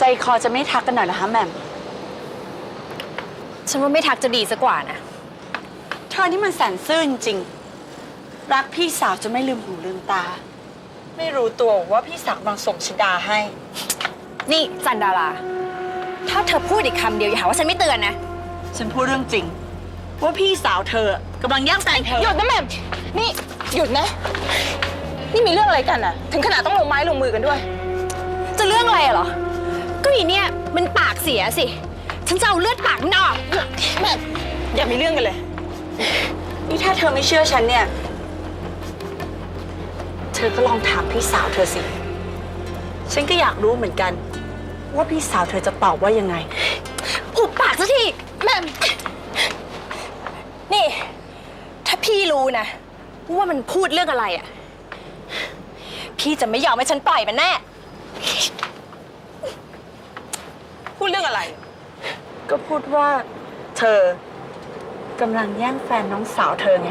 ใจคอจะไม่ทักกันหน่อยเหรอคะแหม่มฉันว่าไม่ทักจะดีสักกว่านะ เธอนี่มันแสนซื่อจริงๆรักพี่สาวจะไม่ลืมหูลืมตา ไม่รู้ตัวว่าพี่สาวกำลังส่งชิดาให้ นี่จันดารา ถ้าเธอพูดอีกคำเดียวอย่าหาว่าฉันไม่เตือนนะ ฉันพูดเรื่องจริง ว่าพี่สาวเธอกำลังแย่งแฟนเธอหยุดนะแหม่มนี่หยุดนะ นี่มีเรื่องอะไรกันอะถึงขนาดต้องลงไม้ลงมือกันด้วย จะเรื่องอะไรอะเหรอก็ อีเนี่ยมันปากเสียสิ ฉันจะเอาเลือดปากมันออกแหม่มอย่ามีเรื่องกันเลย นี่ถ้าเธอไม่เชื่อฉันเนี่ย เธอก็ลองถามพี่สาวเธอสิ ฉันก็อยากรู้เหมือนกัน ว่าพี่สาวเธอจะตอบว่ายังไง อุบปากซะทีแม่มนี่ ถ้าพี่รู้นะ ว่ามันพูดเรื่องอะไรอะ พี่จะไม่ยอมให้ฉันปล่อยมันแน่ พูดเรื่องอะไร ก็พูดว่า เธอกำลังแย่งแฟนน้องสาวเธอไง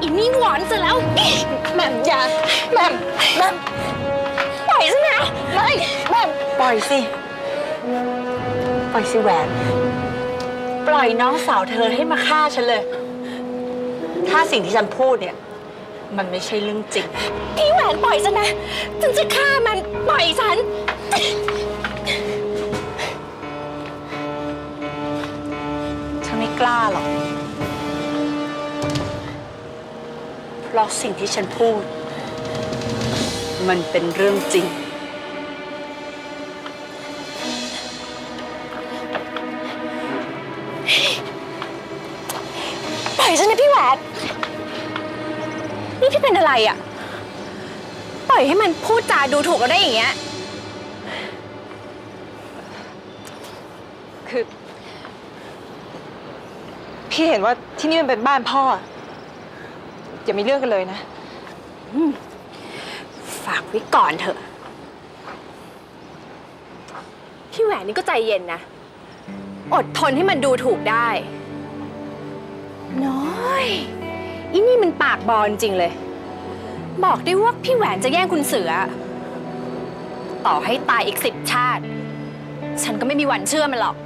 อีนี่หวานซะแล้วแหม่มอย่าแหม่มแหม่มปล่อยฉันนะไม่แหม่มปล่อยสิ ปล่อยสิแหวน ปล่อยน้องสาวเธอให้มาฆ่าฉันเลย ถ้าสิ่งที่ฉันพูดเนี่ย มันไม่ใช่เรื่องจริง พี่แหวนปล่อยฉันนะ ฉันจะฆ่ามันปล่อยฉัน ฉันไม่กล้าหรอก เพราะสิ่งที่ฉันพูด มันเป็นเรื่องจริง ปล่อยฉันนะพี่แหวน นี่พี่เป็นอะไรอะ ปล่อยให้มันพูดจาดูถูกเราได้อย่างเงี้ย คือ พี่เห็นว่าที่นี่มันเป็นบ้านพ่อ อย่ามีเรื่องกันเลยนะ ฝากไว้ก่อนเถอะ พี่แหวนนี่ก็ใจเย็นนะ อดทนให้มันดูถูกได้ น้อย อีนี่มันปากบอลจริงเลย บอกได้ว่าพี่แหวนจะแย่งคุณเสือ ต่อให้ตายอีกสิบชาติ ฉันก็ไม่มีวันเชื่อมันหรอก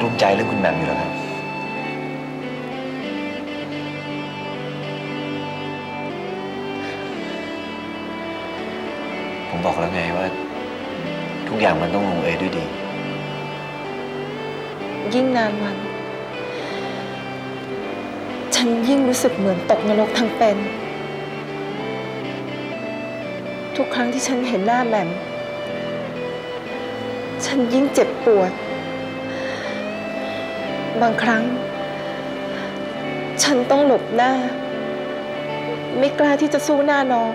กลุ้มใจเรื่องคุณแหม่มอยู่เหรอครับ ผมบอกแล้วไงว่า ทุกอย่างมันต้องลงเอยด้วยดี ยิ่งนานวัน ฉันยิ่งรู้สึกเหมือนตกนรกทั้งเป็น ทุกครั้งที่ฉันเห็นหน้าแหม่ม ฉันยิ่งเจ็บปวด บางครั้ง ฉันต้องหลบหน้า ไม่กล้าที่จะสู้หน้าน้อง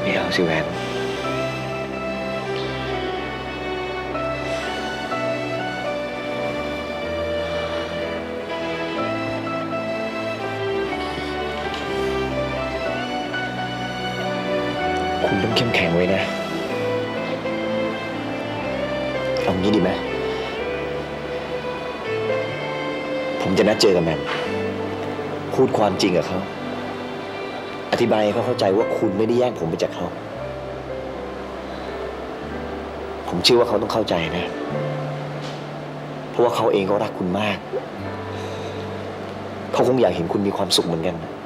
ไม่เอาสิแหวน คุณต้องเข้มแข็งไว้นะ เอางี้ดีไหม ผมจะนัดเจอกับแมมพูดความจริงกับเขา อธิบายให้เขาเข้าใจว่าคุณไม่ได้แย่งผมไปจากเขา ผมเชื่อว่าเขาต้องเข้าใจนะ เพราะว่าเขาเองก็รักคุณมาก เขาคงอยากเห็นคุณมีความสุขเหมือนกันนะ